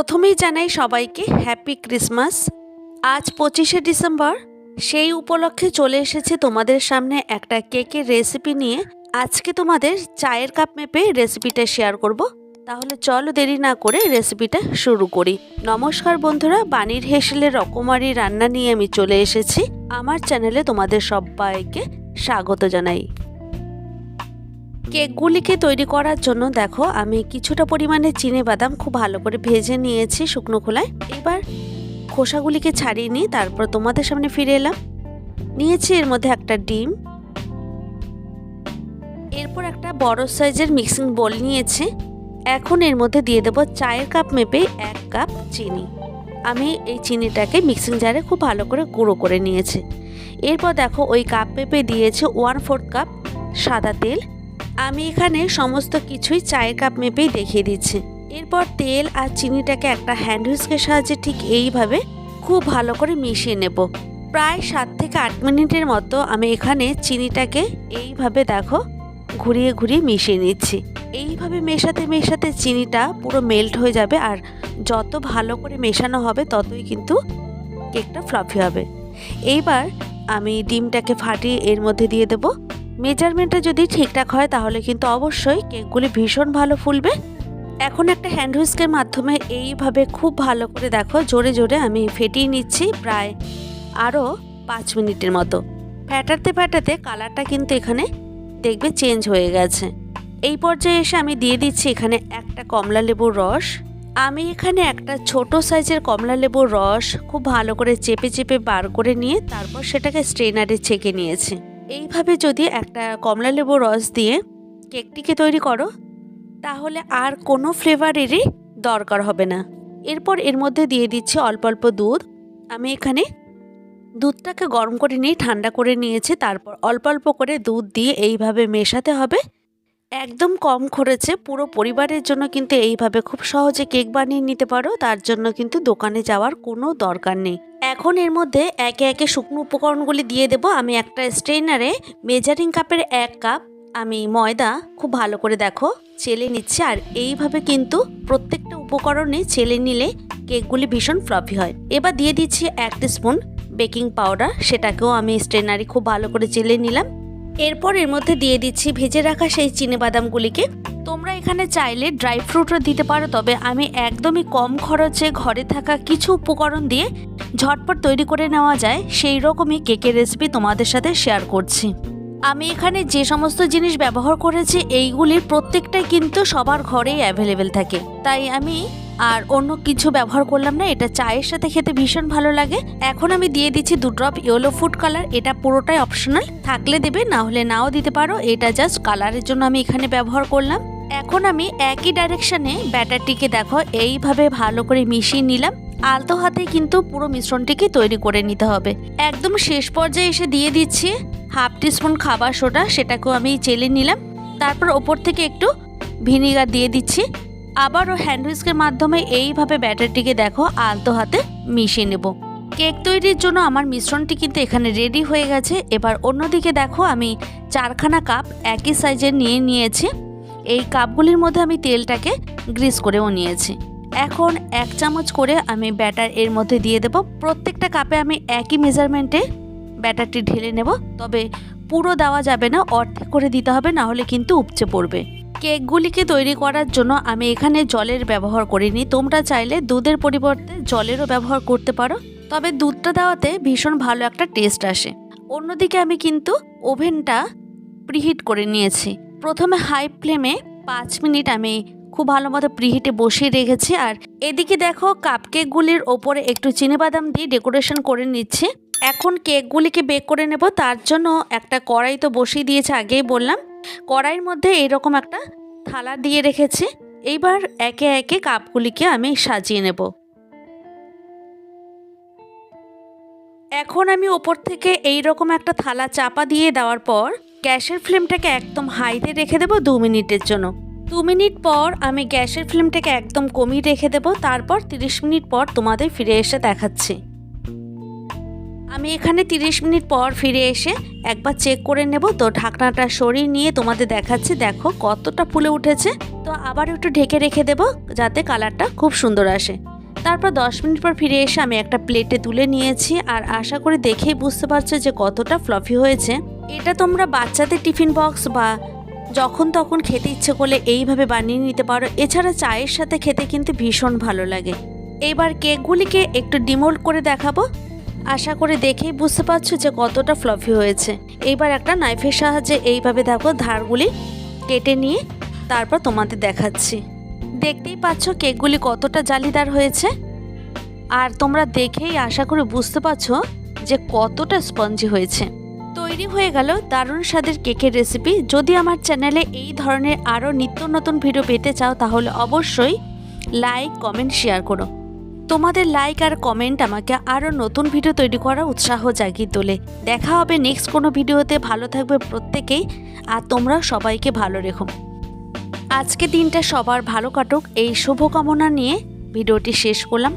প্রথমেই জানাই সবাইকে হ্যাপি ক্রিসমাস আজ পঁচিশে ডিসেম্বর, সেই উপলক্ষে চলে এসেছে তোমাদের সামনে একটা কেকের রেসিপি নিয়ে। আজকে তোমাদের চায়ের কাপ মেপে রেসিপিটা শেয়ার করব। তাহলে চলো দেরি না করে রেসিপিটা শুরু করি। নমস্কার বন্ধুরা বাণীর হেসেলের রকমারি রান্না নিয়ে আমি চলে এসেছি। আমার চ্যানেলে তোমাদের সবাইকে স্বাগত জানাই। কেকগুলিকে তৈরি করার জন্য দেখো, আমি কিছুটা পরিমাণে চিনে বাদাম খুব ভালো করে ভেজে নিয়েছি শুকনো খোলায়। এবার খোসাগুলিকে ছাড়িয়ে নিই তারপর তোমাদের সামনে ফিরে এলাম। নিয়েছি এর মধ্যে একটা ডিম। এরপর একটা বড় সাইজের মিক্সিং বোল নিয়েছি। এখন এর মধ্যে দিয়ে দেবো চায়ের কাপ মেপে এক কাপ চিনি। আমি এই চিনিটাকে মিক্সিং জারে খুব ভালো করে গুঁড়ো করে নিয়েছি। এরপর দেখো ওই কাপ মেপে দিয়েছে ওয়ান ফোর্থ কাপ সাদা তেল। আমি এখানে সমস্ত কিছুই চায়ের কাপ মেপেই দেখিয়ে দিচ্ছি। এরপর তেল আর চিনিটাকে একটা হ্যান্ড হুইস্কের সাহায্যে ঠিক এইভাবে খুব ভালো করে মিশিয়ে নেব। প্রায় সাত থেকে আট মিনিটের মতো আমি এখানে চিনিটাকে এইভাবে দেখো, ঘুরিয়ে ঘুরিয়ে মিশিয়ে নিচ্ছি। এইভাবে মেশাতে মেশাতে চিনিটা পুরো মেল্ট হয়ে যাবে আর যত ভালো করে মেশানো হবে ততই কিন্তু কেকটা ফ্লফি হবে। এইবার আমি ডিমটাকে ফাটিয়ে এর মধ্যে দিয়ে দেব। মেজারমেন্টটা যদি ঠিকঠাক হয়, তাহলে কিন্তু অবশ্যই কেকগুলি ভীষণ ভালো ফুলবে। এখন একটা হ্যান্ড হুইস্কের মাধ্যমে এইভাবে খুব ভালো করে দেখো, জোরে জোরে আমি ফেটিয়ে নিচ্ছি প্রায় আরও পাঁচ মিনিটের মতো। ফ্যাটাতে ফ্যাটাতে কালারটা কিন্তু এখানে দেখবে চেঞ্জ হয়ে গেছে। এই পর্যায়ে এসে আমি দিয়ে দিচ্ছি এখানে একটা কমলা লেবুর রস। আমি এখানে একটা ছোট সাইজের কমলা লেবুর রস খুব ভালো করে চেপে চেপে বার করে নিয়ে তারপর সেটাকে স্ট্রেনারে ছেঁকে নিয়েছি। এইভাবে যদি একটা কমলা লেবু রস দিয়ে কেকটিকে তৈরি করো, তাহলে আর কোনো ফ্লেভারেরই দরকার হবে না। এরপর এর মধ্যে দিয়ে দিচ্ছি অল্প অল্প দুধ। আমি এখানে দুধটাকে গরম করে নিয়ে ঠান্ডা করে নিয়েছি, তারপর অল্প অল্প করে দুধ দিয়ে এইভাবে মেশাতে হবে। একদম কম খরচে পুরো পরিবারের জন্য কিন্তু এইভাবে খুব সহজে কেক বানিয়ে নিতে পারো, তার জন্য কিন্তু দোকানে যাওয়ার কোনো দরকার নেই। এখন এর মধ্যে একে একে শুকনো উপকরণগুলি দিয়ে দেব। আমি একটা স্ট্রেনারে মেজারিং কাপের এক কাপ, আমি ময়দা খুব ভালো করে দেখো, চেলে নিচ্ছি। আর এইভাবে কিন্তু প্রত্যেকটা উপকরণে চেলে নিলে কেকগুলি ভীষণ ফ্লফি হয়। এবার দিয়ে দিচ্ছি এক স্পুন বেকিং পাউডার, সেটাকেও আমি স্ট্রেনারি খুব ভালো করে চেলে নিলাম। এরপর এর মধ্যে দিয়ে দিচ্ছি ভেজে রাখা সেই বাদামগুলিকে। তোমরা এখানে চাইলে ড্রাই ফ্রুটও দিতে পারো, তবে আমি একদমই কম খরচে ঘরে থাকা কিছু উপকরণ দিয়ে ঝটপট তৈরি করে নেওয়া যায়। সেই রকমই কেকের রেসিপি তোমাদের সাথে শেয়ার করছি। আমি এখানে যে সমস্ত জিনিস ব্যবহার করেছি, এইগুলির প্রত্যেকটাই কিন্তু সবার ঘরেই অ্যাভেলেবেল থাকে। তাই আমি আর অন্য কিছু ব্যবহার করলাম না, এটা চায়ের সাথে খেতে ভীষণ ভালো লাগে। এখন আমি দিয়ে দিচ্ছি দু ড্রপ ইয়েলো ফুড কালার এটা পুরোটাই অপশনাল থাকলে দেবে, না হলে নাও দিতে পারো, এটা জাস্ট কালারের জন্য আমি এখানে ব্যবহার করলাম। এখন আমি একই ডাইরেকশনে ব্যাটারটিকে দেখো, এইভাবে ভালো করে মিশিয়ে নিলাম। আলতো হাতে কিন্তু পুরো মিশ্রণটিকে তৈরি করে নিতে হবে। একদম শেষ পর্যায়ে এসে দিয়ে দিচ্ছি। হাফ টিস্পুন খাবার সোডা, সেটাকেও আমি চেলে নিলাম। তারপর ওপর থেকে একটু ভিনিগার দিয়ে দিচ্ছি। আবারও হ্যান্ড হুইস্কের মাধ্যমে এইভাবে ব্যাটারটিকে দেখো, আলতো হাতে মিশিয়ে নেব। কেক তৈরির জন্য আমার মিশ্রণটি কিন্তু এখানে রেডি হয়ে গেছে। এবার অন্যদিকে দেখো, আমি চারখানা কাপ একই সাইজের নিয়ে নিয়েছি। এই কাপগুলির মধ্যে আমি তেলটাকে গ্রিস করেও নিয়েছি। এখন এক চামচ করে আমি ব্যাটার এর মধ্যে দিয়ে দেব। প্রত্যেকটা কাপে আমি একই মেজারমেন্টে ব্যাটারটি ঢেলে নেব, তবে পুরো দেওয়া যাবে না, অর্ধেক করে দিতে হবে না হলে কিন্তু উপচে পড়বে। কেকগুলিকে তৈরি করার জন্য আমি এখানে জলের ব্যবহার করিনি, তোমরা চাইলে দুধের পরিবর্তে জলেরও ব্যবহার করতে পারো, তবে দুধটা দেওয়াতে ভীষণ ভালো একটা টেস্ট আসে। অন্যদিকে আমি কিন্তু ওভেনটা প্রিহিট করে নিয়েছি। প্রথমে হাই ফ্লেমে পাঁচ মিনিট আমি খুব ভালো মতো প্রিহিটে বসিয়ে রেখেছি, আর এদিকে দেখো কাপকেকগুলির ওপরে একটু চিনিবাদাম দিয়ে ডেকোরেশন করে নিচ্ছি। এখন কেকগুলিকে বেক করে নেব, তার জন্য একটা কড়াই তো বসিয়ে দিয়েছে, আগেই বললাম। কড়াইয়ের মধ্যে এরকম একটা থালা দিয়ে রেখেছি। এইবার একে একে কাপগুলিকে আমি সাজিয়ে নেব। এখন আমি ওপর থেকে এই রকম একটা থালা চাপা দিয়ে দেওয়ার পর গ্যাসের ফ্লেমটাকে একদম হাইতে রেখে দেবো দু মিনিটের জন্য। দু মিনিট পর আমি গ্যাসের ফ্লেমটাকে একদম কমিয়ে রেখে দেবো, তারপর তিরিশ মিনিট পর তোমাদের ফিরে এসে দেখাচ্ছি। আমি এখানে 30 মিনিট পর ফিরে এসে একবার চেক করে নেব। তো ঢাকনাটা সরিয়ে নিয়ে তোমাদের দেখাচ্ছি। দেখো কতটা ফুলে উঠেছে। তো আবার একটু ঢেকে রেখে দেব যাতে কালারটা খুব সুন্দর আসে। তারপর 10 মিনিট পর ফিরে এসে আমি একটা প্লেটে তুলে নিয়েছি। আর আশা করি দেখেই বুঝতে পারছ যে কতটা ফ্লফি হয়েছে। এটা তোমরা বাচ্চাদের টিফিন বক্স বা যখন তখন খেতে ইচ্ছে করলে এইভাবে বানিয়ে নিতে পারো। এছাড়া চায়ের সাথে খেতে কিন্তু ভীষণ ভালো লাগে। এবার কেকগুলিকে একটু ডিমোল্ড করে দেখাবো। আশা করে দেখেই বুঝতে পারছ যে কতটা ফ্লফি হয়েছে। এইবার একটা নাইফের সাহায্যে এইভাবে দেখো ধারগুলি কেটে নিয়ে তারপর তোমাদের দেখাচ্ছি। দেখতেই পাচ্ছ কেকগুলি কতটা জালিদার হয়েছে। আর তোমরা দেখেই আশা করে বুঝতে পারছ যে কতটা স্পঞ্জি হয়েছে। তৈরি হয়ে গেল দারুণ স্বাদের কেকের রেসিপি যদি আমার চ্যানেলে এই ধরনের আরও নিত্য নতুন ভিডিও পেতে চাও, তাহলে অবশ্যই লাইক কমেন্ট শেয়ার করো। তোমাদের লাইক আর কমেন্ট আমাকে আরও নতুন ভিডিও তৈরি করার উৎসাহ জাগিয়ে তোলে। দেখা হবে নেক্সট কোনো ভিডিওতে ভালো থাকবে প্রত্যেকেই। আর তোমরা সবাইকে ভালো রেখো। আজকে দিনটা সবার ভালো কাটুক। এই শুভকামনা নিয়ে ভিডিওটি শেষ করলাম।